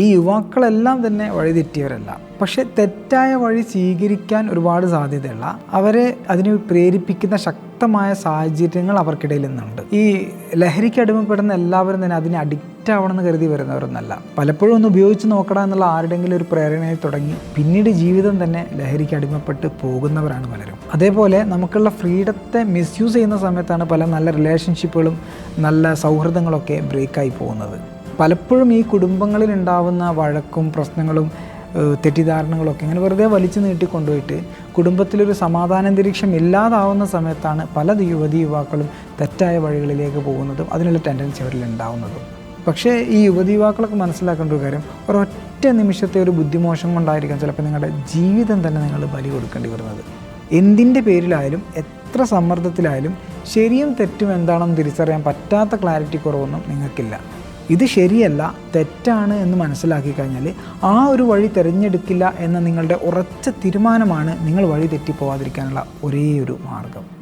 ഈ യുവാക്കളെല്ലാം തന്നെ വഴിതെറ്റിയവരല്ല. പക്ഷെ തെറ്റായ വഴി സ്വീകരിക്കാൻ ഒരുപാട് സാധ്യതയുള്ള അവരെ അതിന് പ്രേരിപ്പിക്കുന്ന ശക്തമായ സാഹചര്യങ്ങൾ അവർക്കിടയിൽ നിന്നുണ്ട്. ഈ ലഹരിക്ക് അടിമപ്പെടുന്ന എല്ലാവരും തന്നെ അതിന് അഡിക്റ്റ് ആവണമെന്ന് കരുതി വരുന്നവരൊന്നല്ല. പലപ്പോഴും ഒന്ന് ഉപയോഗിച്ച് നോക്കണം എന്നുള്ള ആരുടെങ്കിലും ഒരു പ്രേരണയിൽ തുടങ്ങി പിന്നീട് ജീവിതം തന്നെ ലഹരിക്ക് അടിമപ്പെട്ട് പോകുന്നവരാണ് പലരും. അതേപോലെ നമുക്കുള്ള ഫ്രീഡത്തെ മിസ്യൂസ് ചെയ്യുന്ന സമയത്താണ് പല നല്ല റിലേഷൻഷിപ്പുകളും നല്ല സൗഹൃദങ്ങളൊക്കെ ബ്രേക്കായി പോകുന്നത്. പലപ്പോഴും ഈ കുടുംബങ്ങളിൽ ഉണ്ടാവുന്ന വഴക്കും പ്രശ്നങ്ങളും തെറ്റിദ്ധാരണകളൊക്കെ ഇങ്ങനെ വെറുതെ വലിച്ചു നീട്ടിക്കൊണ്ടുപോയിട്ട് കുടുംബത്തിലൊരു സമാധാനാന്തരീക്ഷം ഇല്ലാതാവുന്ന സമയത്താണ് പല യുവതി യുവാക്കളും തെറ്റായ വഴികളിലേക്ക് പോകുന്നതും അതിനുള്ള ടെൻഡൻസി അവരിൽ ഉണ്ടാവുന്നതും. പക്ഷേ ഈ യുവതി യുവാക്കളൊക്കെ മനസ്സിലാക്കേണ്ട ഒരു കാര്യം ഒരൊറ്റ നിമിഷത്തെ ഒരു ബുദ്ധിമോശം കൊണ്ടായിരിക്കാം ചിലപ്പോൾ നിങ്ങളുടെ ജീവിതം തന്നെ നിങ്ങൾ ബലി കൊടുക്കേണ്ടി വരുന്നത്. എന്തിന്റെ പേരിലായാലും എത്ര സമ്മർദ്ദത്തിലായാലും ശരിയും തെറ്റും എന്താണെന്ന് തിരിച്ചറിയാൻ പറ്റാത്ത ക്ലാരിറ്റി കുറവൊന്നും നിങ്ങൾക്കില്ല. ഇത് ശരിയല്ല തെറ്റാണ് എന്ന് മനസ്സിലാക്കി കഴിഞ്ഞാൽ ആ ഒരു വഴി തിരഞ്ഞെടുക്കില്ല എന്ന നിങ്ങളുടെ ഉറച്ച തീരുമാനമാണ് നിങ്ങൾ വഴി തെറ്റിപ്പോവാതിരിക്കാനുള്ള ഒരേ ഒരു മാർഗം.